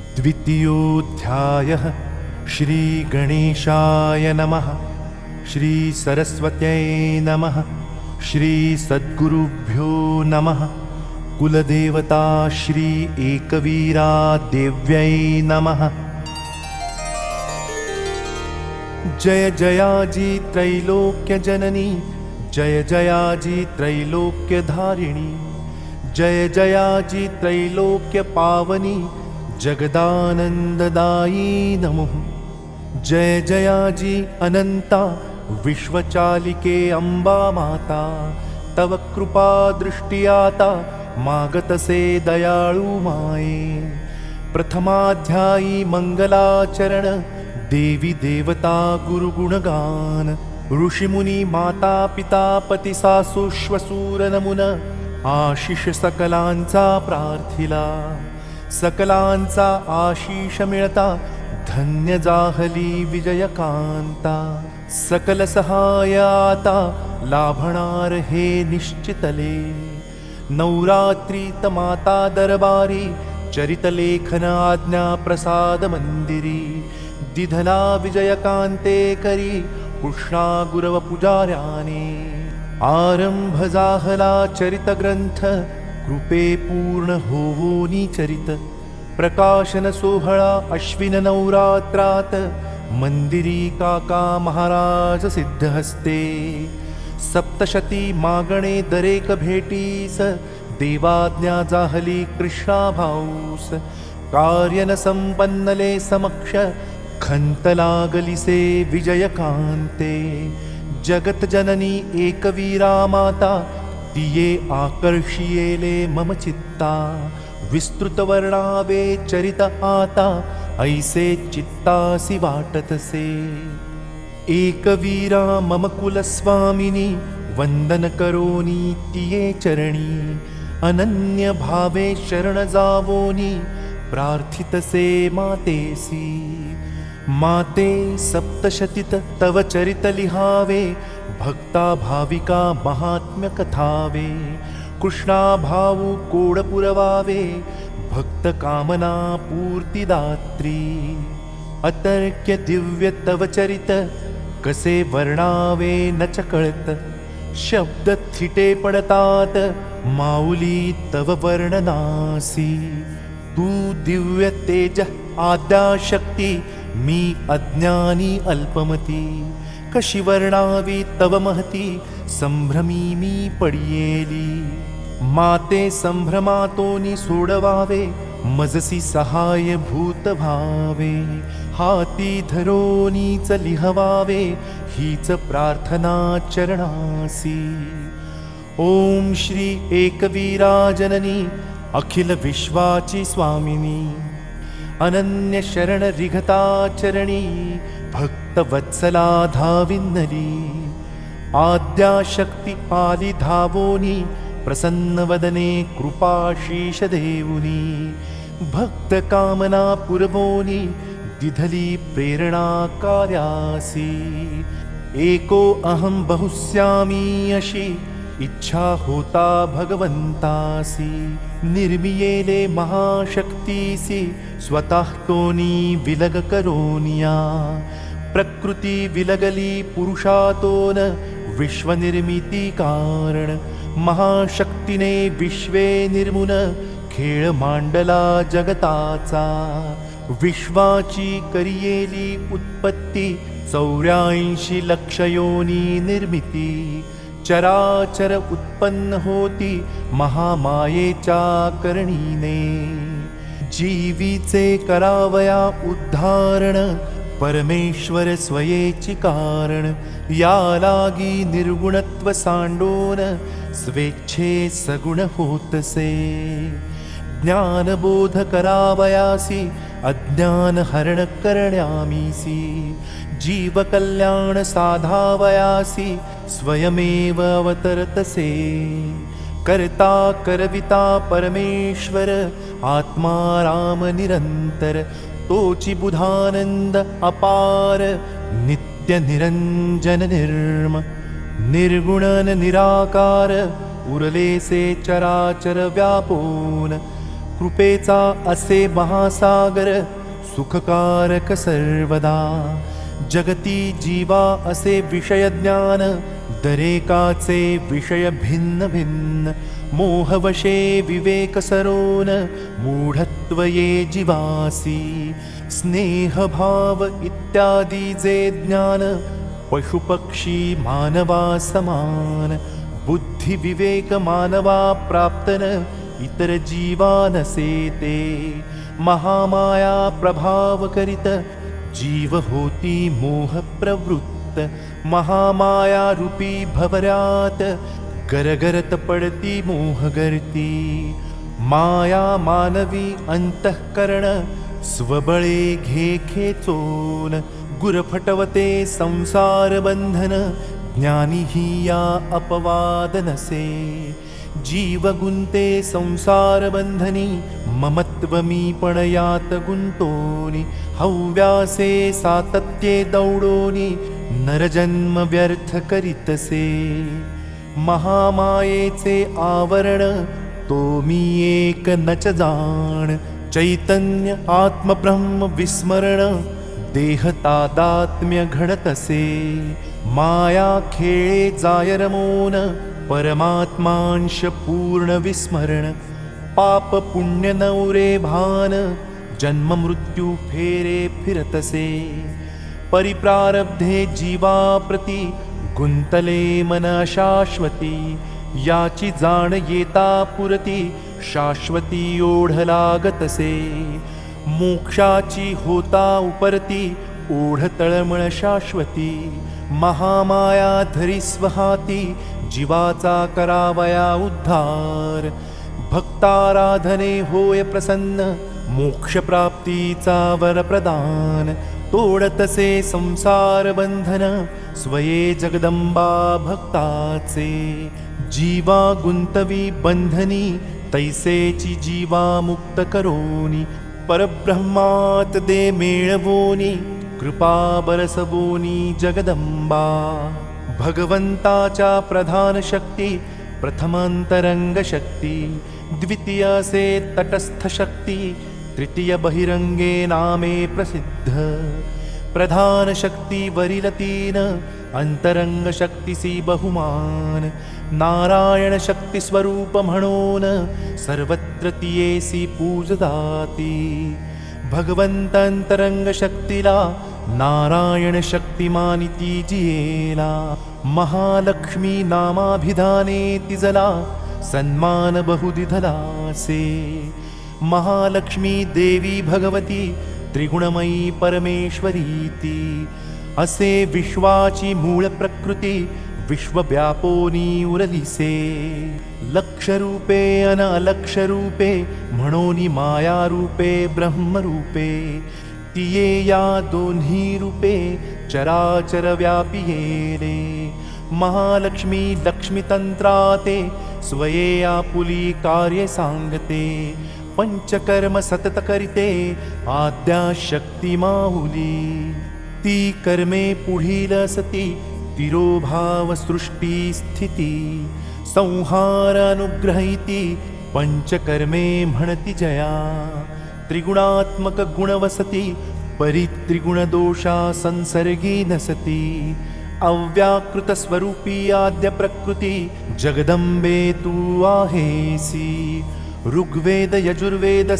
द्वितीयोऽध्यायः श्रीगणेशाय नमः। श्रीसरस्वत्यै नमः। श्रीसद्गुरुभ्यो नमः। कुलदेवता श्री एकवीरा देव्यै नमः। जय जयाजी त्रैलोक्यजननी जय जयाजी त्रैलोक्यधारिणी। जय जयाजी त्रैलोक्यपावनी जगदानन्ददायी नमो। जय जयाजी अनन्ता विश्वचालिके अम्बा माता। तव कृपा दृष्टियाता मागतसे दयाळु माये। प्रथमाध्यायी मङ्गलाचरण देवी देवता गुरुगुणगान। ऋषिमुनी माता पिता पतिसासुश्वसूरनमुन आशिष सकलांचा प्रार्थिला सकलांचा आशीष मिळता धन्य जाहली विजयकांता. सकल सहायाता लाभणार हे निश्चितले. नवरात्रीत माता दरबारी चरितलेखन आज्ञा प्रसाद मंदिरी. दिधला विजयकांते करी कृष्णा गुरव पुजाऱ्याने. आरंभ जाहला चरितग्रंथ कृपे पूर्ण होवोनी चरित प्रकाशन सोहळा अश्विन नवरात्रात। मंदिरी काका महाराज सिद्धहस्ते सप्तशती मागणे दरेक भेटीस। देवाज्ञा जाहली कृष्णा भाऊस। कार्यन संपन्नले समक्ष खंत लागलिसे विजयकांते। जगत जननी एकवीरा माता तिये आकर्षियेले मम चित्ता। विस्तृत वर्णावे चरित आता ऐसे चित्तासी वाटतसे एकवीरा मम कुलस्वामिनी वंदन करोनी तिये चरणी। अनन्य भावे शरण जावोनी प्रार्थितसे मातेसी माते सप्तशतित तव चरित लिहावे भक्ता भाविका महात्म्य कथावे कृष्णा भाऊ कोड पुरवावे भक्त कामना पूर्तिदात्री। अतर्क्य दिव्य तव चरित कसे वर्णावे न च कळत शब्द थिटे पडतात माऊली तव वर्णनासी। तू दिव्य तेज आद्याशक्ती मी अज्ञानी अल्पमती कशी वर्णावी तव महती संभ्रमी मी पडियेली. माते संभ्रमातोनी सोडवावे मजसी सहाय भूत भावे. हाती धरोनीच लिहवावे हीच प्रार्थना चरणासी. ओम श्री एकवीराजननी अखिल विश्वाची स्वामिनी. अनन्य शरण रिघता चरणी भक्तवत्सला आद्याशक्ती आली धावोनी प्रसन्नवदने कृपाशीष देवुनी भक्तकामना पुरवोनी दिधली प्रेरणा कार्यासी एको अहं बहुस्यामी अशी इच्छा होता भगवंतासी निर्मियेले महाशक्तीसी स्वतः तोनी विलग करोनिया। प्रकृती विलगली पुरुषातोन विश्वनिर्मिती कारण। महाशक्तीने विश्वे निर्मुन खेळ मांडला जगताचा। विश्वाची करियेली उत्पत्ती चौऱ्याऐंशी लक्षयोनी निर्मिती। चराचर उत्पन्न होती महामायेच्या करणीने जीवीचे करावया उद्धारण परमेश्वर स्वयेची कारण। या लागी निर्गुणत्व सांडोन स्वेच्छे सगुण होतसे। ज्ञानबोध करावयासी अज्ञान हरण करण्यामीसी जीवकल्याण साधावयासी स्वयमेव अवतरतसे। करता करविता परमेश्वर आत्मा राम निरंतर तोची बुधानंद अपार नित्य निरंजन निर्म निर्गुणन निराकार उरलेसे चराचर व्यापोन कृपेचा असे महासागर सुखकारक सर्वदा जगती जीवा असे विषयज्ञान दरेकाचे विषय भिन्न भिन्न। मोहवशे विवेकसरोन मूढत्वये जीवासी। स्नेहभाव इत्यादी जे ज्ञान पशुपक्षी मानवा समान। बुद्धिविवेक मानवा प्राप्तन इतर जीवानसे ते महामाया प्रभाव करित जीव होती मोह प्रवृत्त महामाया रूपी भवरात गरगरत पडती मोह गर्ती माया मानवी अंतःकरण स्वबळे घे खेचोन गुरफटवते संसार बंधन ज्ञानी ही या अपवाद नसे जीव गुंते संसार बंधनी ममत्व मी पण यात गुंतोनी हव्यासे सातत्ये दौडोनी नरजन्म व्यर्थ करीतसे। महामायेचे आवरण तो मी एक नच जाण। चैतन्य आत्मब्रह्म विस्मरण देहतादात्म्य घडतसे। माया खेळे जायरमोन परमात्मांश पूर्ण विस्मरण। पाप पुण्य नवरे भान जन्म मृत्यू फेरे फिरतसे। परिप्रारब्धे जीवाप्रती गुंतले मन शाश्वती याची जाण येता पुरती शाश्वती ओढ लागतसे। मोक्षाची होता उपरती ओढ तळमळ शाश्वती महामाया धरी स्वहाती जीवाचा करावया उद्धार। भक्ताराधने होय प्रसन्न मोक्षप्राप्तीचा वरप्रदान तोडतसे संसार बंधन स्वये जगदंबा भक्ताचे। जीवा गुंतवी बंधनी तैसेची जीवा मुक्त करोनी। परब्रह्मात दे मेळवोनी कृपा बरसवोनी जगदंबा। भगवंताच्या प्रधान शक्ती प्रथमांतरंग शक्ती द्वितीय से तटस्थ शक्ती तृतीय बहिरंगे नामे प्रसिद्ध। प्रधान शक्ती वरील तीन अंतरंग शक्तीसी बहुमान। नारायण शक्ती स्वरूप म्हणून सर्वत्र तियेसी पूजदाती। भगवंत अंतरंग शक्तीला नारायण शक्तिमानिती जियेला महालक्ष्मी नामाभिधाने तिजला सन्मान बहुदिधलासे। महालक्ष्मी देवी भगवती, त्रिगुणमयी परमेश्वरीती असे विश्वाची मूळ प्रकृती विश्वव्यापोनी उरलिसे लक्षरूपे अन अलक्षरूपे, म्हणोनी मायारूपे, ब्रह्मरूपे। तिये या दोन्ही रूपे चराचर व्यापियेले महालक्ष्मी लक्ष्मीतंत्राते स्वये आपुली कार्य सांगते पंचकर्म सतत करिते आद्या शक्ती माहुली ती कर्मे पुढील सती तिरोभाव सृष्टी स्थिती। संहार अनुग्रहिती पंचकर्मे म्हणती जया। त्रिगुणात्मक गुणवसती परित्रिगुणदोषा संसर्गी नसती अव्याकृत स्वरूपी आद्य जगदंबे तू आहेसी ऋग्वेद यजुर्वेद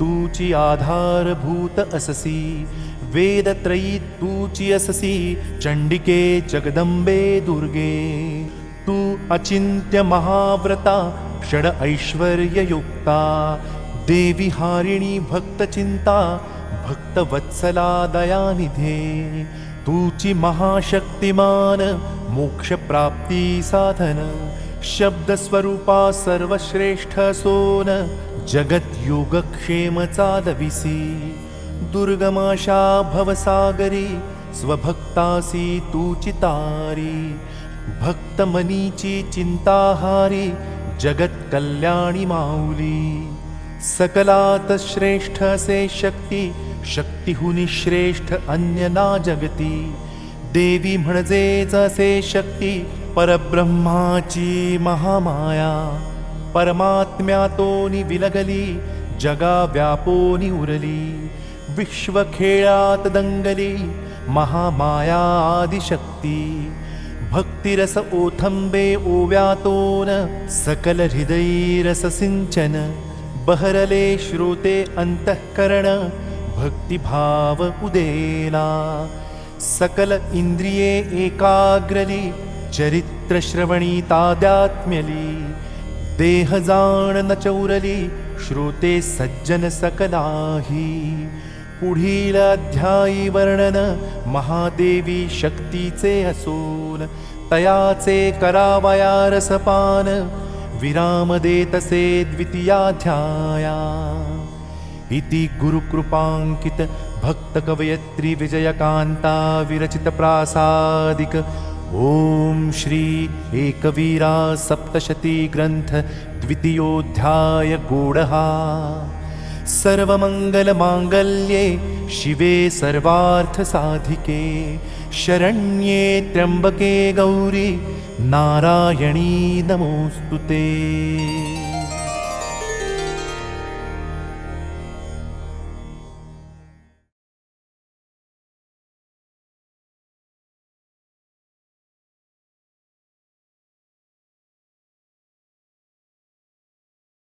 तूची आधारभूत अससी वेदत्रयी तूची अससी चंडिके जगदंबे दुर्गे तू अचिंत्य महाव्रता षड ऐश्वर्ययुक्ता देवी हारिणी भक्तचिंता भक्तवत्सला दयानिधे तूची महाशक्तिमान मोक्षप्राप्ती साधन शब्दस्वरूपा सर्वश्रेष्ठ सोन जगत योगक्षेम चालविसी दुर्गमाशा भवसागरी स्वभक्तासी तूची तारी भक्तमनीची चिंताहारी जगत कल्याणी माऊली सकलात श्रेष्ठ से शक्ती शक्तीहुनी श्रेष्ठ अन्य ना जगती. देवी म्हणजेच असे शक्ती परब्रह्माची महामाया. परमात्म्यातोनी विलगली जगा व्यापोनि उरली. विश्वखेळात दंगली महामायादिशक्ती भक्तिरस ओथंबे ओव्यातोन सकल हृदयरस सिंचन. बहरले श्रोते अंतःकरण भक्तिभाव उदेला सकल इंद्रिये एकाग्रली चरित्रश्रवणी तादात्म्यली। देह जाण न चौरली श्रोते सज्जन सकलाही। पुढील अध्यायी वर्णन महादेवी शक्तीचे असून तयाचे करावया रसपान। विराम देतसे द्वितीयाध्याया इति गुरुकृपाङ्कित भक्तकवयत्री विजयकान्ता विरचितप्रासादिक ॐ श्री एकवीरा सप्तशती ग्रन्थ द्वितीयोऽध्याय गूढः सर्वमङ्गलमाङ्गल्ये शिवे सर्वार्थसाधिके। शरण्ये त्र्यम्बके गौरी नारायणी नमोऽस्तु ते